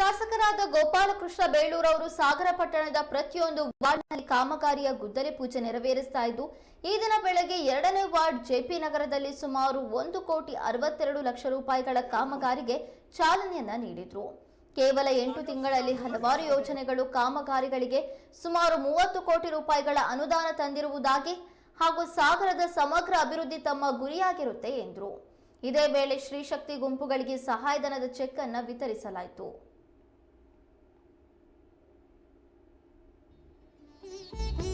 ಶಾಸಕರಾದ ಗೋಪಾಲಕೃಷ್ಣ ಬೇಳೂರ್ ಅವರು ಸಾಗರ ಪಟ್ಟಣದ ಪ್ರತಿಯೊಂದು ವಾರ್ಡ್ನಲ್ಲಿ ಕಾಮಗಾರಿಯ ಗುದ್ದಲಿ ಪೂಜೆ ನೆರವೇರಿಸ್ತಾ ಇದ್ದು, ಈ ದಿನ ಬೆಳಗ್ಗೆ ಎರಡನೇ ವಾರ್ಡ್ ಜೆಪಿ ನಗರದಲ್ಲಿ ಸುಮಾರು ಒಂದು ಕೋಟಿ ಅರವತ್ತೆರಡು ಲಕ್ಷ ರೂಪಾಯಿಗಳ ಕಾಮಗಾರಿಗೆ ಚಾಲನೆಯನ್ನ ನೀಡಿದ್ರು. ಕೇವಲ ಎಂಟು ತಿಂಗಳಲ್ಲಿ ಹಲವಾರು ಯೋಜನೆಗಳು ಕಾಮಗಾರಿಗಳಿಗೆ ಸುಮಾರು ಮೂವತ್ತು ಕೋಟಿ ರೂಪಾಯಿಗಳ ಅನುದಾನ ತಂದಿರುವುದಾಗಿ ಹಾಗೂ ಸಾಗರದ ಸಮಗ್ರ ಅಭಿವೃದ್ಧಿ ತಮ್ಮ ಗುರಿಯಾಗಿರುತ್ತೆ ಎಂದರು. ಇದೇ ವೇಳೆ ಶ್ರೀಶಕ್ತಿ ಗುಂಪುಗಳಿಗೆ ಸಹಾಯಧನದ ಚೆಕ್ ಅನ್ನ ವಿತರಿಸಲಾಯಿತು. Thank you.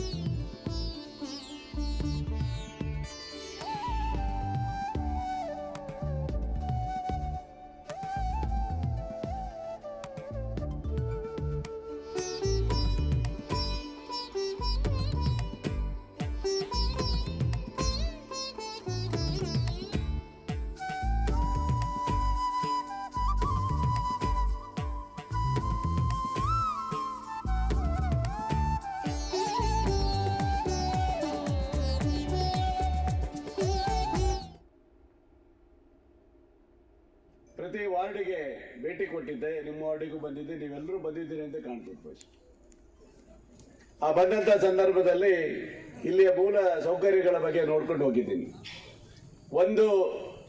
ಪ್ರತಿ ವಾರ್ಡಿಗೆ ಭೇಟಿ ಕೊಟ್ಟಿದ್ದೆ, ನಿಮ್ಮ ವಾರ್ಡಿಗೂ ಬಂದಿದ್ದೆ, ನೀವೆಲ್ಲರೂ ಬಂದಿದ್ದೀರಿ ಅಂತ ಕಾಣ್ತದೆ ಆ ಬಂದಂತ ಸಂದರ್ಭದಲ್ಲಿ ಇಲ್ಲಿಯ ಮೂಲ ಸೌಕರ್ಯಗಳ ಬಗ್ಗೆ ನೋಡ್ಕೊಂಡು ಹೋಗಿದ್ದೀನಿ. ಒಂದು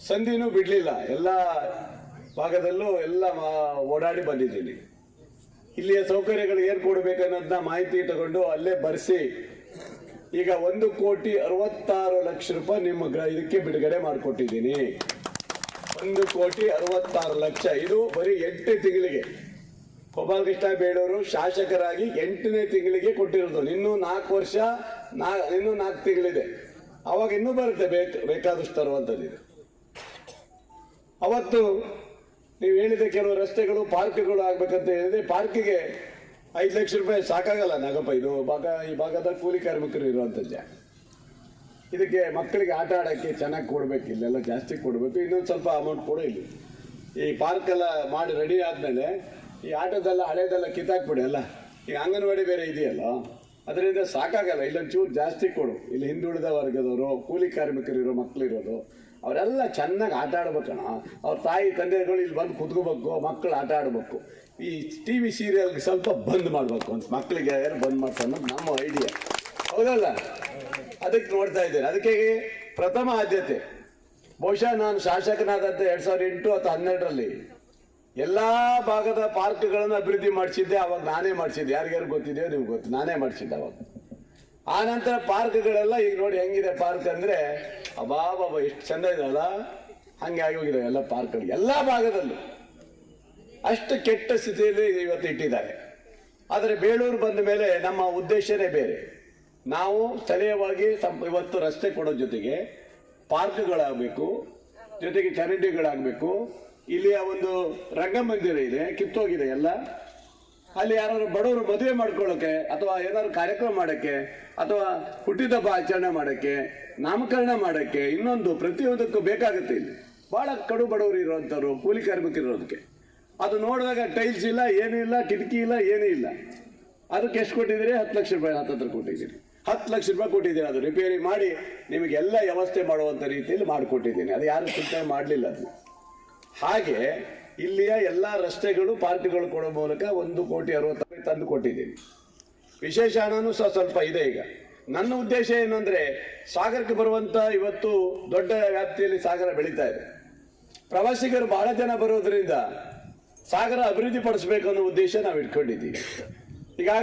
ಸಂಧಿನೂ ಬಿಡಲಿಲ್ಲ, ಎಲ್ಲ ಭಾಗದಲ್ಲೂ ಎಲ್ಲ ಓಡಾಡಿ ಬಂದಿದ್ದೀನಿ. ಇಲ್ಲಿಯ ಸೌಕರ್ಯಗಳು ಏನ್ ಕೊಡ್ಬೇಕನ್ನೋದನ್ನ ಮಾಹಿತಿ ತಗೊಂಡು ಅಲ್ಲೇ ಬರೆಸಿ, ಈಗ ಒಂದು ಕೋಟಿ ಅರವತ್ತಾರು ಲಕ್ಷ ರೂಪಾಯಿ ನಿಮ್ಮ ಇದಕ್ಕೆ ಬಿಡುಗಡೆ ಮಾಡಿಕೊಟ್ಟಿದ್ದೀನಿ. ಒಂದು ಕೋಟಿ ಅರವತ್ತಾರು ಲಕ್ಷ. ಇದು ಬರೀ ಎಂಟು ತಿಂಗಳಿಗೆ. ಗೋಪಾಲಕೃಷ್ಣ ಬೇಡೂರು ಶಾಸಕರಾಗಿ ಎಂಟನೇ ತಿಂಗಳಿಗೆ ಕೊಟ್ಟಿರೋದು. ಇನ್ನೂ ನಾಲ್ಕು ವರ್ಷ, ನಾ, ಇನ್ನೂ ನಾಲ್ಕು ತಿಂಗಳಿದೆ. ಅವಾಗ ಇನ್ನೂ ಬರುತ್ತೆ ಬೇಕು ಬೇಕಾದಷ್ಟು ತರುವಂಥದ್ದಿದೆ ಅವತ್ತು ನೀವು ಹೇಳಿದ ಕೆಲವು ರಸ್ತೆಗಳು, ಪಾರ್ಕ್ಗಳು ಆಗ್ಬೇಕಂತ ಹೇಳಿದ್ರೆ ಪಾರ್ಕಿಗೆ ಐದು ಲಕ್ಷ ರೂಪಾಯಿ ಸಾಕಾಗಲ್ಲ ನಾಗಪ್ಪ. ಇದು ಭಾಗ, ಈ ಭಾಗದ ಕೂಲಿ ಕಾರ್ಮಿಕರು ಇರುವಂಥದ್ದು. ಜಾಗ ಇದಕ್ಕೆ ಮಕ್ಕಳಿಗೆ ಆಟ ಆಡೋಕ್ಕೆ ಚೆನ್ನಾಗಿ ಕೊಡಬೇಕು, ಇಲ್ಲೆಲ್ಲ ಜಾಸ್ತಿ ಕೊಡಬೇಕು, ಇನ್ನೊಂದು ಸ್ವಲ್ಪ ಅಮೌಂಟ್ ಕೊಡು ಇಲ್ಲಿ. ಈ ಪಾರ್ಕೆಲ್ಲ ಮಾಡಿ ರೆಡಿ ಆದಮೇಲೆ ಈ ಆಟೋದೆಲ್ಲ ಹಳೆಯದೆಲ್ಲ ಕಿತ್ತಾಕ್ಬಿಡಿ ಅಲ್ಲ ಈಗ ಅಂಗನವಾಡಿ ಬೇರೆ ಇದೆಯಲ್ಲ, ಅದರಿಂದ ಸಾಕಾಗಲ್ಲ ಇಲ್ಲೊಂದು ಚೂರು ಜಾಸ್ತಿ ಕೊಡು. ಇಲ್ಲಿ ಹಿಂದುಳಿದ ವರ್ಗದವರು, ಕೂಲಿ ಕಾರ್ಮಿಕರು ಇರೋ ಮಕ್ಕಳಿರೋದು ಅವರೆಲ್ಲ ಚೆನ್ನಾಗಿ ಆಟ ಆಡ್ಬೇಕಣ ಅವ್ರ ತಾಯಿ, ತಂದೆಗಳು ಇಲ್ಲಿ ಬಂದು ಕುತ್ಕೋಬೇಕು ಮಕ್ಕಳು ಆಟ ಆಡಬೇಕು. ಈ ಟಿ ವಿ ಸೀರಿಯಲ್ಗೆ ಸ್ವಲ್ಪ ಬಂದ್ ಮಾಡಬೇಕು ಅಂತ ಮಕ್ಕಳಿಗೆ ಯಾರು ಬಂದ್ ಮಾಡ್ತಾರೆ ಅನ್ನೋದು ನಮ್ಮ ಐಡಿಯಾ ಹೌದಲ್ಲ? ಅದಕ್ಕೆ ನೋಡ್ತಾ ಇದ್ದೇನೆ. ಅದಕ್ಕೆ ಪ್ರಥಮ ಆದ್ಯತೆ. ಬಹುಶಃ ನಾನು ಶಾಸಕನಾದಂತೆ ಎರಡ್ ಸಾವಿರದ ಎಂಟು ಅಥವಾ ಹನ್ನೆರಡರಲ್ಲಿ ಎಲ್ಲಾ ಭಾಗದ ಪಾರ್ಕ್ಗಳನ್ನು ಅಭಿವೃದ್ಧಿ ಮಾಡಿಸಿದ್ದೆ, ಅವಾಗ ನಾನೇ ಮಾಡಿಸಿದ್ದೆ. ಯಾರಿಗಾರು ಗೊತ್ತಿದೆಯೋ ನಿಮ್ಗೆ ಗೊತ್ತು. ನಾನೇ ಮಾಡಿಸಿದ್ದೆ ಅವಾಗ. ಆ ನಂತರ ಪಾರ್ಕ್ಗಳೆಲ್ಲ ಈಗ ನೋಡಿ ಹೆಂಗಿದೆ ಪಾರ್ಕ್ ಅಂದ್ರೆ ಅಬಾಬಾಬ ಎಷ್ಟು ಚಂದ ಇದಲ್ಲ ಹಂಗೆ ಆಗಿ ಹೋಗಿದೆ ಎಲ್ಲ ಪಾರ್ಕ್ಗಳು. ಎಲ್ಲ ಭಾಗದಲ್ಲೂ ಅಷ್ಟು ಕೆಟ್ಟ ಸ್ಥಿತಿಯಲ್ಲಿ ಇವತ್ತು ಇಟ್ಟಿದ್ದಾರೆ. ಆದರೆ ಬೇಳೂರು ಬಂದ ಮೇಲೆ ನಮ್ಮ ಉದ್ದೇಶನೇ ಬೇರೆ. ನಾವು ಸ್ಥಳೀಯವಾಗಿ ಇವತ್ತು ರಸ್ತೆ ಕೊಡೋ ಜೊತೆಗೆ ಪಾರ್ಕ್ಗಳಾಗಬೇಕು, ಜೊತೆಗೆ ಚರಂಡಿಗಳಾಗಬೇಕು. ಇಲ್ಲಿಯ ಒಂದು ರಂಗಮಂದಿರ ಇದೆ, ಕಿತ್ತೋಗಿದೆ ಎಲ್ಲ. ಅಲ್ಲಿ ಯಾರು ಬಡವರು ಮದುವೆ ಮಾಡ್ಕೊಳ್ಳೋಕೆ ಅಥವಾ ಏನಾದ್ರು ಕಾರ್ಯಕ್ರಮ ಮಾಡೋಕ್ಕೆ ಅಥವಾ ಹುಟ್ಟಿದಬ್ಬ ಆಚರಣೆ ಮಾಡೋಕ್ಕೆ, ನಾಮಕರಣ ಮಾಡೋಕ್ಕೆ ಇನ್ನೊಂದು ಪ್ರತಿಯೊಂದಕ್ಕೂ ಬೇಕಾಗುತ್ತೆ ಇಲ್ಲಿ. ಭಾಳ ಕಡು ಬಡವರು ಇರುವಂಥವ್ರು, ಕೂಲಿ ಕಾರ್ಮಿಕರು ಇರೋದಕ್ಕೆ. ಅದು ನೋಡಿದಾಗ ಟೈಲ್ಸ್ ಇಲ್ಲ, ಏನೂ ಇಲ್ಲ, ಕಿಟಕಿ ಇಲ್ಲ, ಏನೂ ಇಲ್ಲ. ಅದಕ್ಕೆ ಎಷ್ಟು ಕೊಟ್ಟಿದ್ದೀರಿ? ಹತ್ತು ಲಕ್ಷ ರೂಪಾಯಿ, ಹತ್ತತ್ರ ಕೊಟ್ಟಿದ್ದೀರಿ. ಹತ್ತು ಲಕ್ಷ ರೂಪಾಯಿ ಕೊಟ್ಟಿದ್ದೀನಿ ಅದು ರಿಪೇರಿ ಮಾಡಿ ನಿಮಗೆಲ್ಲ ವ್ಯವಸ್ಥೆ ಮಾಡುವಂಥ ರೀತಿಯಲ್ಲಿ ಮಾಡಿಕೊಟ್ಟಿದ್ದೀನಿ. ಅದು ಯಾರು ಚಿಂತನೆ ಮಾಡಲಿಲ್ಲ ಅದು. ಹಾಗೆ ಇಲ್ಲಿಯ ಎಲ್ಲ ರಸ್ತೆಗಳು, ಪಾರ್ಕ್ಗಳು ಕೊಡೋ ಮೂಲಕ ಒಂದು ಕೋಟಿ ಅರವತ್ತು ತಂದು ಕೊಟ್ಟಿದ್ದೀನಿ. ವಿಶೇಷ ಹಣನೂ ಸಹ ಸ್ವಲ್ಪ ಇದೆ ಈಗ. ನನ್ನ ಉದ್ದೇಶ ಏನಂದ್ರೆ, ಸಾಗರಕ್ಕೆ ಬರುವಂಥ ಇವತ್ತು ದೊಡ್ಡ ವ್ಯಾಪ್ತಿಯಲ್ಲಿ ಸಾಗರ ಬೆಳೀತಾ ಇದೆ. ಪ್ರವಾಸಿಗರು ಬಹಳ ಜನ ಬರೋದ್ರಿಂದ ಸಾಗರ ಅಭಿವೃದ್ಧಿ ಪಡಿಸಬೇಕು ಅನ್ನೋ ಉದ್ದೇಶ ನಾವು ಇಟ್ಕೊಂಡಿದ್ದೀವಿ. ಈಗ